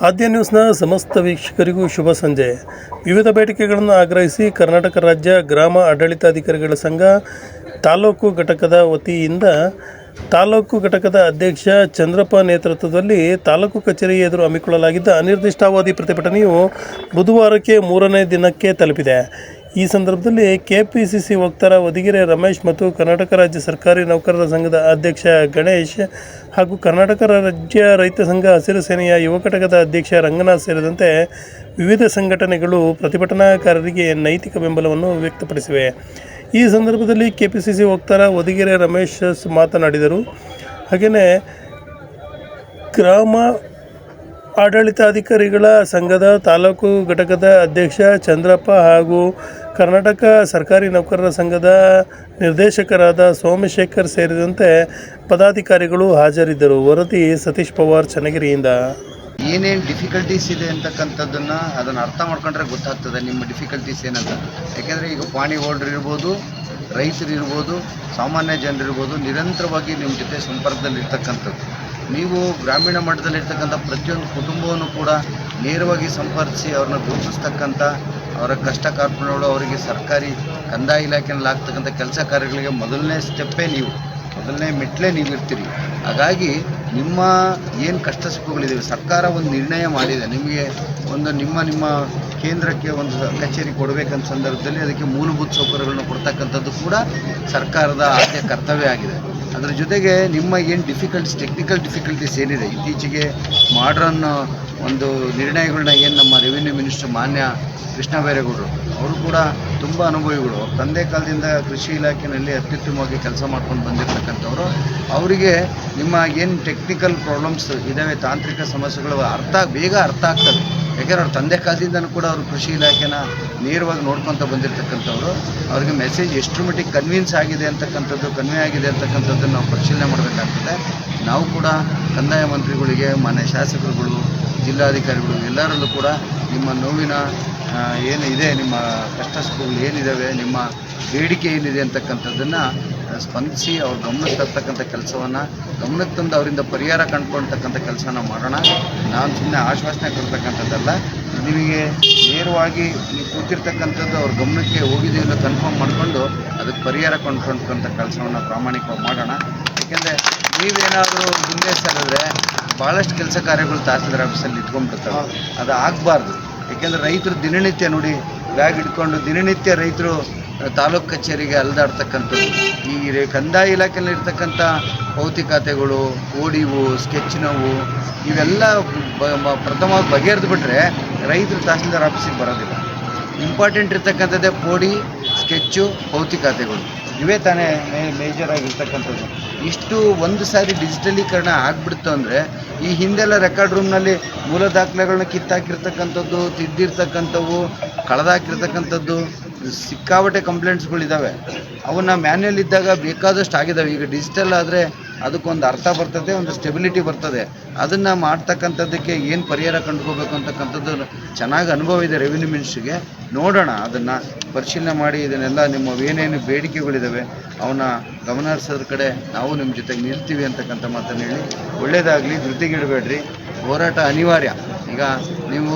ಆದ್ಯ ನ್ಯೂಸ್ನ ಸಮಸ್ತ ವೀಕ್ಷಕರಿಗೂ ಶುಭ ಸಂಜೆ. ವಿವಿಧ ಬೇಡಿಕೆಗಳನ್ನು ಆಗ್ರಹಿಸಿ ಕರ್ನಾಟಕ ರಾಜ್ಯ ಗ್ರಾಮ ಆಡಳಿತಾಧಿಕಾರಿಗಳ ಸಂಘ ತಾಲೂಕು ಘಟಕದ ವತಿಯಿಂದ ತಾಲೂಕು ಘಟಕದ ಅಧ್ಯಕ್ಷ ಚಂದ್ರಪ್ಪ ನೇತೃತ್ವದಲ್ಲಿ ತಾಲೂಕು ಕಚೇರಿ ಎದುರು ಹಮ್ಮಿಕೊಳ್ಳಲಾಗಿದ್ದ ಅನಿರ್ದಿಷ್ಟಾವಧಿ ಪ್ರತಿಭಟನೆಯು ಬುಧವಾರಕ್ಕೆ ಮೂರನೇ ದಿನಕ್ಕೆ ತಲುಪಿದೆ. ಈ ಸಂದರ್ಭದಲ್ಲಿ ಕೆಪಿಸಿಸಿ ವಕ್ತಾರ ವದಿಗೆರೆ ರಮೇಶ್ ಮತ್ತು ಕರ್ನಾಟಕ ರಾಜ್ಯ ಸರ್ಕಾರಿ ನೌಕರರ ಸಂಘದ ಅಧ್ಯಕ್ಷ ಗಣೇಶ್ ಹಾಗೂ ಕರ್ನಾಟಕ ರಾಜ್ಯ ರೈತ ಸಂಘ ಹಸಿರು ಸೇನೆಯ ಯುವ ಘಟಕದ ಅಧ್ಯಕ್ಷ ರಂಗನಾಥ್ ಸೇರಿದಂತೆ ವಿವಿಧ ಸಂಘಟನೆಗಳು ಪ್ರತಿಭಟನಾಕಾರರಿಗೆ ನೈತಿಕ ಬೆಂಬಲವನ್ನು ವ್ಯಕ್ತಪಡಿಸಿವೆ. ಈ ಸಂದರ್ಭದಲ್ಲಿ ಕೆ ಪಿ ಸಿ ಸಿ ವಕ್ತಾರ ಹೊದಿಗೆರೆ ರಮೇಶ್ ಮಾತನಾಡಿದರು. ಹಾಗೆಯೇ ಗ್ರಾಮ ಆಡಳಿತಾಧಿಕಾರಿಗಳ ಸಂಘದ ತಾಲೂಕು ಘಟಕದ ಅಧ್ಯಕ್ಷ ಚಂದ್ರಪ್ಪ ಹಾಗೂ ಕರ್ನಾಟಕ ಸರ್ಕಾರಿ ನೌಕರರ ಸಂಘದ ನಿರ್ದೇಶಕರಾದ ಸೋಮಶೇಖರ್ ಸೇರಿದಂತೆ ಪದಾಧಿಕಾರಿಗಳು ಹಾಜರಿದ್ದರು. ವರದಿ ಸತೀಶ್ ಪವಾರ್ ಚನ್ನಗಿರಿಯಿಂದ. ಏನೇನು ಡಿಫಿಕಲ್ಟೀಸ್ ಇದೆ ಅಂತಕ್ಕಂಥದ್ದನ್ನು ಅದನ್ನು ಅರ್ಥ ಮಾಡ್ಕೊಂಡ್ರೆ ಗೊತ್ತಾಗ್ತದೆ, ನಿಮ್ಮ ಡಿಫಿಕಲ್ಟೀಸ್ ಏನಂತ. ಯಾಕೆಂದರೆ ಈಗ ಪಾಣಿ ಹೋಲ್ಡರ್ ಇರ್ಬೋದು, ರೈತರು ಇರ್ಬೋದು, ಸಾಮಾನ್ಯ ಜನರಿರ್ಬೋದು ನಿರಂತರವಾಗಿ ನಿಮ್ಮ ಜೊತೆ ಸಂಪರ್ಕದಲ್ಲಿ ಇರ್ತಕ್ಕಂಥದ್ದು ನೀವು ಗ್ರಾಮೀಣ ಮಟ್ಟದಲ್ಲಿರ್ತಕ್ಕಂಥ ಪ್ರತಿಯೊಂದು ಕುಟುಂಬವನ್ನು ಕೂಡ ನೇರವಾಗಿ ಸಂಪರ್ಕಿಸಿ ಅವ್ರನ್ನ ಗುರುತಿಸ್ತಕ್ಕಂಥ, ಅವರ ಕಷ್ಟ ಕಾರ್ಪಣ್ಯಗಳು ಅವರಿಗೆ ಸರ್ಕಾರಿ ಕಂದಾಯ ಇಲಾಖೆಯಲ್ಲಿ ಆಗ್ತಕ್ಕಂಥ ಕೆಲಸ ಕಾರ್ಯಗಳಿಗೆ ಮೊದಲನೇ ಸ್ಟೆಪ್ಪೇ ನೀವು, ಮೊದಲನೇ ಮೆಟ್ಲೇ ನೀವು ಇರ್ತೀರಿ ಹಾಗಾಗಿ ನಿಮ್ಮ ಏನು ಕಷ್ಟ ಸುಖಗಳಿದ್ದೀವಿ ಸರ್ಕಾರ ಒಂದು ನಿರ್ಣಯ ಮಾಡಿದೆ. ನಿಮಗೆ ಒಂದು ನಿಮ್ಮ ನಿಮ್ಮ ಕೇಂದ್ರಕ್ಕೆ ಒಂದು ಕಚೇರಿ ಕೊಡಬೇಕಂತ ಸಂದರ್ಭದಲ್ಲಿ ಅದಕ್ಕೆ ಮೂಲಭೂತ ಸೌಕರ್ಯಗಳನ್ನು ಕೊಡ್ತಕ್ಕಂಥದ್ದು ಕೂಡ ಸರ್ಕಾರದ ಆದ್ಯ ಕರ್ತವ್ಯ ಆಗಿದೆ. ಅದರ ಜೊತೆಗೆ ನಿಮ್ಮ ಏನು ಡಿಫಿಕಲ್ಟೀಸ್ ಟೆಕ್ನಿಕಲ್ ಡಿಫಿಕಲ್ಟೀಸ್ ಏನಿದೆ, ಇತ್ತೀಚೆಗೆ ಮಾಡ್ರನ್ ಒಂದು ನಿರ್ಣಯಗಳನ್ನ ಏನು ನಮ್ಮ ರೆವಿನ್ಯೂ ಮಿನಿಸ್ಟರ್ ಮಾನ್ಯ ಕೃಷ್ಣ ಬೈರೇಗೌಡರು ಅವರು ಕೂಡ ತುಂಬ ಅನುಭವಿಗಳು. ತಂದೆ ಕಾಲದಿಂದ ಕೃಷಿ ಇಲಾಖೆಯಲ್ಲಿ ಅತ್ಯುತ್ತಮವಾಗಿ ಕೆಲಸ ಮಾಡ್ಕೊಂಡು ಬಂದಿರತಕ್ಕಂಥವ್ರು. ಅವರಿಗೆ ನಿಮ್ಮ ಏನು ಟೆಕ್ನಿಕಲ್ ಪ್ರಾಬ್ಲಮ್ಸ್ ಇದಾವೆ, ತಾಂತ್ರಿಕ ಸಮಸ್ಯೆಗಳು, ಅರ್ಥ ಬೇಗ ಅರ್ಥ ಆಗ್ತವೆ ಯಾಕೆಂದ್ರೆ ಅವ್ರ ತಂದೆ ಕಾಲದಿಂದನೂ ಕೂಡ ಅವರು ಕೃಷಿ ಇಲಾಖೆನ ನೇರವಾಗಿ ನೋಡ್ಕೊತ ಬಂದಿರತಕ್ಕಂಥವ್ರು. ಅವ್ರಿಗೆ ಮೆಸೇಜ್ ಎಷ್ಟು ಮಟ್ಟಿಗೆ ಕನ್ವಿನ್ಸ್ ಆಗಿದೆ ಅಂತಕ್ಕಂಥದ್ದು ಕನ್ವೆ ಆಗಿದೆ ಅಂತಕ್ಕಂಥದ್ದನ್ನು ನಾವು ಪರಿಶೀಲನೆ ಮಾಡಬೇಕಾಗ್ತದೆ. ನಾವು ಕೂಡ ಕಂದಾಯ ಮಂತ್ರಿಗಳಿಗೆ, ಮಾನ್ಯ ಶಾಸಕರುಗಳು, ಜಿಲ್ಲಾಧಿಕಾರಿಗಳು ಎಲ್ಲರಲ್ಲೂ ಕೂಡ ನಿಮ್ಮ ನೋವಿನ ಆ, ಏನು ಇದೆ ನಿಮ್ಮ ಕಷ್ಟ ಸುಖಗಳು ಏನಿದ್ದಾವೆ ನಿಮ್ಮ ಬೇಡಿಕೆ ಏನಿದೆ ಅಂತಕ್ಕಂಥದ್ದನ್ನು ಸ್ಪಂದಿಸಿ ಅವ್ರ ಗಮನಕ್ಕೆ ತರ್ತಕ್ಕಂಥ ಕೆಲಸವನ್ನು ಗಮನಕ್ಕೆ ತಂದು ಅವರಿಂದ ಪರಿಹಾರ ಕಂಡುಕೊಳ್ತಕ್ಕಂಥ ಕೆಲಸನ ಮಾಡೋಣ. ನಾನು ಸುಮ್ಮನೆ ಆಶ್ವಾಸನೆ ಕೊಡ್ತಕ್ಕಂಥದ್ದಲ್ಲ. ನಿಮಗೆ ನೇರವಾಗಿ ನೀವು ಕೂತಿರ್ತಕ್ಕಂಥದ್ದು ಅವ್ರ ಗಮನಕ್ಕೆ ಹೋಗಿದೆ ಇಲ್ಲ ಕನ್ಫರ್ಮ್ ಮಾಡಿಕೊಂಡು ಅದಕ್ಕೆ ಪರಿಹಾರ ಕೊಂಡ್ಕೊಂಡ್ಕೊಂಥ ಕೆಲಸವನ್ನು ಪ್ರಾಮಾಣಿಕವಾಗಿ ಮಾಡೋಣ. ಯಾಕೆಂದರೆ ನೀವೇನಾದರೂ ಹಿಂದೆ ಸರಿದ್ರೆ ಭಾಳಷ್ಟು ಕೆಲಸ ಕಾರ್ಯಗಳು ತಹಸೀಲ್ದಾರ್ ಆಫೀಸಲ್ಲಿ ಇಟ್ಕೊಂಡ್ಬಿಡ್ತವೆ. ಅದು ಆಗಬಾರ್ದು. ಏಕೆಂದರೆ ರೈತರು ದಿನನಿತ್ಯ ನೋಡಿ ಬ್ಯಾಗ್ ಹಿಡ್ಕೊಂಡು ದಿನನಿತ್ಯ ರೈತರು ತಾಲೂಕು ಕಚೇರಿಗೆ ಅಲ್ದಾಡ್ತಕ್ಕಂಥದ್ದು. ಈ ಕಂದಾಯ ಇಲಾಖೆಯಲ್ಲಿ ಇರ್ತಕ್ಕಂಥ ಭೌತಿಕತೆಗಳು, ಓಡಿವು, ಸ್ಕೆಚ್ ನೋವು, ಇವೆಲ್ಲ ಪ್ರಥಮವಾಗಿ ಬಗೆಹರಿದು ಬಿಟ್ಟರೆ ರೈತರು ತಹಸೀಲ್ದಾರ್ ಆಫೀಸಿಗೆ ಬರೋದಿಲ್ಲ. ಇಂಪಾರ್ಟೆಂಟ್ ಇರ್ತಕ್ಕಂಥದ್ದೇ ಪೋಡಿ, ಸ್ಕೆಚ್ಚು, ಭೌತಿಕತೆಗಳು. ಇವೇ ತಾನೇ ಮೇಜರ್ ಆಗಿರ್ತಕ್ಕಂಥದ್ದು ಇಷ್ಟು ಒಂದು ಸಾರಿ ಡಿಜಿಟಲೀಕರಣ ಆಗ್ಬಿಡ್ತು ಅಂದರೆ ಈ ಹಿಂದೆಲ್ಲ ರೆಕಾರ್ಡ್ ರೂಮ್ನಲ್ಲಿ ಮೂಲ ದಾಖಲೆಗಳನ್ನ ಕಿತ್ತಾಕಿರ್ತಕ್ಕಂಥದ್ದು, ತಿದ್ದಿರ್ತಕ್ಕಂಥವು, ಕಳೆದಾಕಿರ್ತಕ್ಕಂಥದ್ದು, ಸಿಕ್ಕಾಪಟ್ಟೆ ಕಂಪ್ಲೇಂಟ್ಸ್ಗಳಿದ್ದಾವೆ ಅವನ್ನ ಮ್ಯಾನ್ಯಲ್ ಇದ್ದಾಗ ಬೇಕಾದಷ್ಟು ಆಗಿದ್ದಾವೆ ಈಗ ಡಿಜಿಟಲ್ ಆದರೆ ಅದಕ್ಕೊಂದು ಅರ್ಥ ಬರ್ತದೆ, ಒಂದು ಸ್ಟೆಬಿಲಿಟಿ ಬರ್ತದೆ. ಅದನ್ನು ಮಾಡ್ತಕ್ಕಂಥದ್ದಕ್ಕೆ ಏನು ಪರಿಹಾರ ಕಂಡುಕೋಬೇಕು ಅಂತಕ್ಕಂಥದ್ದು ಚೆನ್ನಾಗಿ ಅನುಭವ ಇದೆ ರೆವಿನ್ಯೂ ಮಿನಿಸ್ಟ್ರಿಗೆ ನೋಡೋಣ ಅದನ್ನು ಪರಿಶೀಲನೆ ಮಾಡಿ, ಇದನ್ನೆಲ್ಲ ನಿಮ್ಮ ಏನೇನು ಬೇಡಿಕೆಗಳಿದ್ದಾವೆ ಅವನ್ನ ಗಮನ ಹರಿಸೋದ್ರ ಕಡೆ ನಾವು ನಿಮ್ಮ ಜೊತೆಗೆ ನಿಲ್ತೀವಿ ಅಂತಕ್ಕಂಥ ಮಾತನ್ನು ಹೇಳಿ. ಒಳ್ಳೆಯದಾಗಲಿ ಧೃತಿಗಿಡಬೇಡ್ರಿ ಹೋರಾಟ ಅನಿವಾರ್ಯ. ಈಗ ನೀವು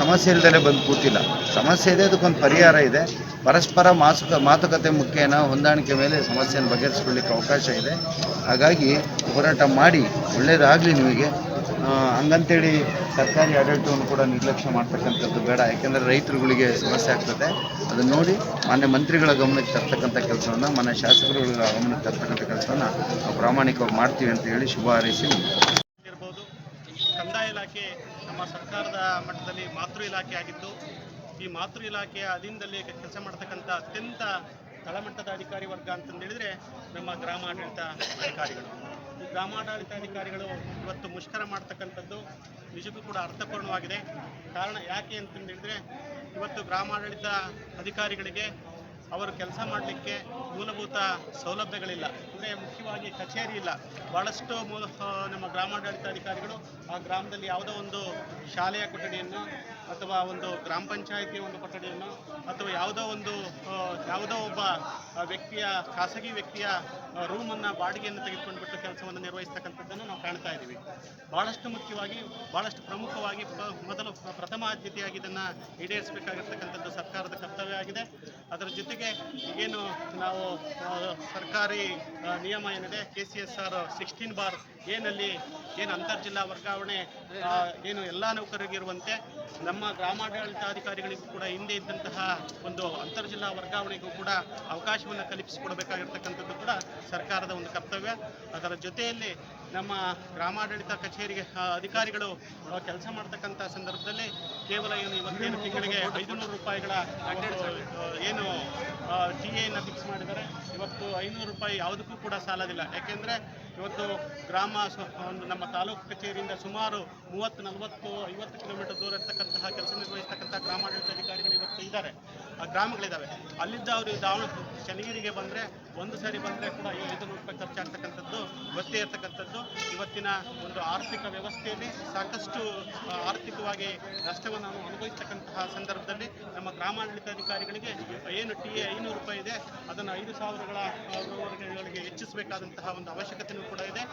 ಸಮಸ್ಯೆ ಇಲ್ದೇ ಬಂದು ಕೂತಿಲ್ಲ. ಸಮಸ್ಯೆ ಇದೆ, ಅದಕ್ಕೊಂದು ಪರಿಹಾರ ಇದೆ. ಪರಸ್ಪರ ಮಾಸುಕ ಮಾತುಕತೆ ಮುಖ್ಯನ ಹೊಂದಾಣಿಕೆ ಮೇಲೆ ಸಮಸ್ಯೆಯನ್ನು ಬಗೆಹರಿಸ್ಕೊಳ್ಳಿಕ್ಕೆ ಅವಕಾಶ ಇದೆ. ಹಾಗಾಗಿ ಹೋರಾಟ ಮಾಡಿ ಒಳ್ಳೆಯದಾಗಲಿ ನಿಮಗೆ. ಹಂಗಂತೇಳಿ ಸರ್ಕಾರಿ ಆಡಳಿತವನ್ನು ಕೂಡ ನಿರ್ಲಕ್ಷ್ಯ ಮಾಡ್ತಕ್ಕಂಥದ್ದು ಬೇಡ. ಯಾಕೆಂದರೆ ರೈತರುಗಳಿಗೆ ಸಮಸ್ಯೆ ಆಗ್ತದೆ. ಅದನ್ನು ನೋಡಿ ಮಾನ್ಯ ಮಂತ್ರಿಗಳ ಗಮನಕ್ಕೆ ತರ್ತಕ್ಕಂಥ ಕೆಲಸವನ್ನು, ಮಾನ್ಯ ಶಾಸಕರುಗಳ ಗಮನಕ್ಕೆ ತರ್ತಕ್ಕಂಥ ಕೆಲಸವನ್ನು ಪ್ರಾಮಾಣಿಕವಾಗಿ ಮಾಡ್ತೀವಿ ಅಂತ ಹೇಳಿ ಶುಭ ಹಾರೈಸಿ ಇಲಾಖೆ ನಮ್ಮ ಸರ್ಕಾರದ ಮಟ್ಟದಲ್ಲಿ ಮಾತೃ ಇಲಾಖೆ ಆಗಿದ್ದು, ಈ ಮಾತೃ ಇಲಾಖೆಯ ಅಧೀನದಲ್ಲಿ ಕೆಲಸ ಮಾಡ್ತಕ್ಕಂಥ ಅತ್ಯಂತ ತಳಮಟ್ಟದ ಅಧಿಕಾರಿ ವರ್ಗ ಅಂತಂದೇಳಿದರೆ ನಮ್ಮ ಗ್ರಾಮಾಡಳಿತ ಅಧಿಕಾರಿಗಳು. ಈ ಗ್ರಾಮಾಡಳಿತ ಅಧಿಕಾರಿಗಳು ಇವತ್ತು ಮುಷ್ಕರ ಮಾಡ್ತಕ್ಕಂಥದ್ದು ನಿಜಕ್ಕೂ ಕೂಡ ಅರ್ಥಪೂರ್ಣವಾಗಿದೆ. ಕಾರಣ ಯಾಕೆ ಅಂತಂದೇಳಿದರೆ ಇವತ್ತು ಗ್ರಾಮಾಡಳಿತ ಅಧಿಕಾರಿಗಳಿಗೆ ಅವರು ಕೆಲಸ ಮಾಡಲಿಕ್ಕೆ ಮೂಲಭೂತ ಸೌಲಭ್ಯಗಳಿಲ್ಲ. ಅಂದರೆ ಮುಖ್ಯವಾಗಿ ಕಚೇರಿ ಇಲ್ಲ. ಭಾಳಷ್ಟು ಮೂಲ ನಮ್ಮ ಗ್ರಾಮಾಡಳಿತಾಧಿಕಾರಿಗಳು ಆ ಗ್ರಾಮದಲ್ಲಿ ಯಾವುದೋ ಒಂದು ಶಾಲೆಯ ಕೊಠಡಿಯನ್ನು ಅಥವಾ ಒಂದು ಗ್ರಾಮ ಪಂಚಾಯಿತಿಯ ಒಂದು ಕೊಠಡಿಯನ್ನು ಅಥವಾ ಯಾವುದೋ ಒಂದು ಯಾವುದೋ ಒಬ್ಬ ವ್ಯಕ್ತಿಯ, ಖಾಸಗಿ ವ್ಯಕ್ತಿಯ ರೂಮನ್ನು ಬಾಡಿಗೆಯನ್ನು ತೆಗೆದುಕೊಂಡ್ಬಿಟ್ಟು ಕೆಲಸವನ್ನು ನಿರ್ವಹಿಸ್ತಕ್ಕಂಥದ್ದನ್ನು ನಾವು ಕಾಣ್ತಾ ಇದ್ದೀವಿ. ಭಾಳಷ್ಟು ಮುಖ್ಯವಾಗಿ ಭಾಳಷ್ಟು ಪ್ರಮುಖವಾಗಿ ಪ್ರ- ಮೊದಲು ಪ್ರಥಮ ಆದ್ಯತೆಯಾಗಿ ಇದನ್ನು ಈಡೇರಿಸಬೇಕಾಗಿರ್ತಕ್ಕಂಥದ್ದು ಸರ್ಕಾರದ ಕರ್ತವ್ಯ ಆಗಿದೆ. ಅದರ ಜೊತೆಗೆ ಏನು ನಾವು ಸರ್ಕಾರಿ ನಿಯಮ ಏನಿದೆ K C S R sixteen bar ಏನಲ್ಲಿ ಏನು ಅಂತರ್ಜಿಲ್ಲಾ ವರ್ಗಾವಣೆ ಏನು ಎಲ್ಲ ನೌಕರರಿಗಿರುವಂತೆ ನಮ್ಮ ಗ್ರಾಮಾಡಳಿತಾಧಿಕಾರಿಗಳಿಗೂ ಕೂಡ ಹಿಂದೆ ಇದ್ದಂತಹ ಒಂದು ಅಂತರ್ಜಿಲ್ಲಾ ವರ್ಗಾವಣೆಗೂ ಕೂಡ ಅವಕಾಶವನ್ನು ಕಲ್ಪಿಸಿಕೊಡಬೇಕಾಗಿರ್ತಕ್ಕಂಥದ್ದು ಕೂಡ ಸರ್ಕಾರದ ಒಂದು ಕರ್ತವ್ಯ. ಅದರ ಜೊತೆಯಲ್ಲಿ ನಮ್ಮ ಗ್ರಾಮಾಡಳಿತ ಕಚೇರಿಗೆ ಅಧಿಕಾರಿಗಳು ಕೆಲಸ ಮಾಡ್ತಕ್ಕಂಥ ಸಂದರ್ಭದಲ್ಲಿ ಕೇವಲ ಏನು ಇವತ್ತೇನು ತಿಂಗಳಿಗೆ ಐದುನೂರು ರೂಪಾಯಿಗಳ ಏನು ಟಿ ಎಯನ್ನು ಫಿಕ್ಸ್ ಮಾಡಿದ್ದಾರೆ. ಇವತ್ತು ಐನೂರು ರೂಪಾಯಿ ಯಾವುದಕ್ಕೂ ಕೂಡ ಸಾಲದಿಲ್ಲ. ಯಾಕೆಂದರೆ ಇವತ್ತು ಗ್ರಾಮ ಒಂದು ನಮ್ಮ ತಾಲೂಕು ಕಚೇರಿಯಿಂದ ಸುಮಾರು ಮೂವತ್ತು ನಲವತ್ತು ಐವತ್ತು ಕಿಲೋಮೀಟರ್ ದೂರ ಇರ್ತಕ್ಕಂತಹ ಕೆಲಸ ನಿರ್ವಹಿಸ್ತಕ್ಕಂಥ ಗ್ರಾಮಾಡಳಿತ ಅಧಿಕಾರಿಗಳು ಇವತ್ತು ಇದ್ದಾರೆ. ಗ್ರಾಮಗಳಿದ್ದಾವೆ ಅಲ್ಲಿದ್ದ ಅವರು ದಾವಣ ಶನಿಗಿರಿಗೆ ಬಂದರೆ, ಒಂದು ಸಾರಿ ಬಂದರೆ ಕೂಡ ಐದುನೂರು ರೂಪಾಯಿ ಖರ್ಚಾಗ್ತಕ್ಕಂಥದ್ದು ಗೊತ್ತೇ ಇರ್ತಕ್ಕಂಥದ್ದು. ಇವತ್ತಿನ ಒಂದು ಆರ್ಥಿಕ ವ್ಯವಸ್ಥೆಯಲ್ಲಿ ಸಾಕಷ್ಟು ಆರ್ಥಿಕವಾಗಿ ನಷ್ಟವನ್ನು ನಾವು ಅನುಭವಿಸ್ತಕ್ಕಂತಹ ಸಂದರ್ಭದಲ್ಲಿ ನಮ್ಮ ಗ್ರಾಮಾಡಳಿತಾಧಿಕಾರಿಗಳಿಗೆ ಏನು ಟಿ ಎ ಐನೂರು ರೂಪಾಯಿ ಇದೆ, ಅದನ್ನು ಐದು ಸಾವಿರಗಳ ಹೆಚ್ಚಿಸಬೇಕಾದಂತಹ ಒಂದು ಅವಶ್ಯಕತೆಯೂ ಕೂಡ ಇದೆ.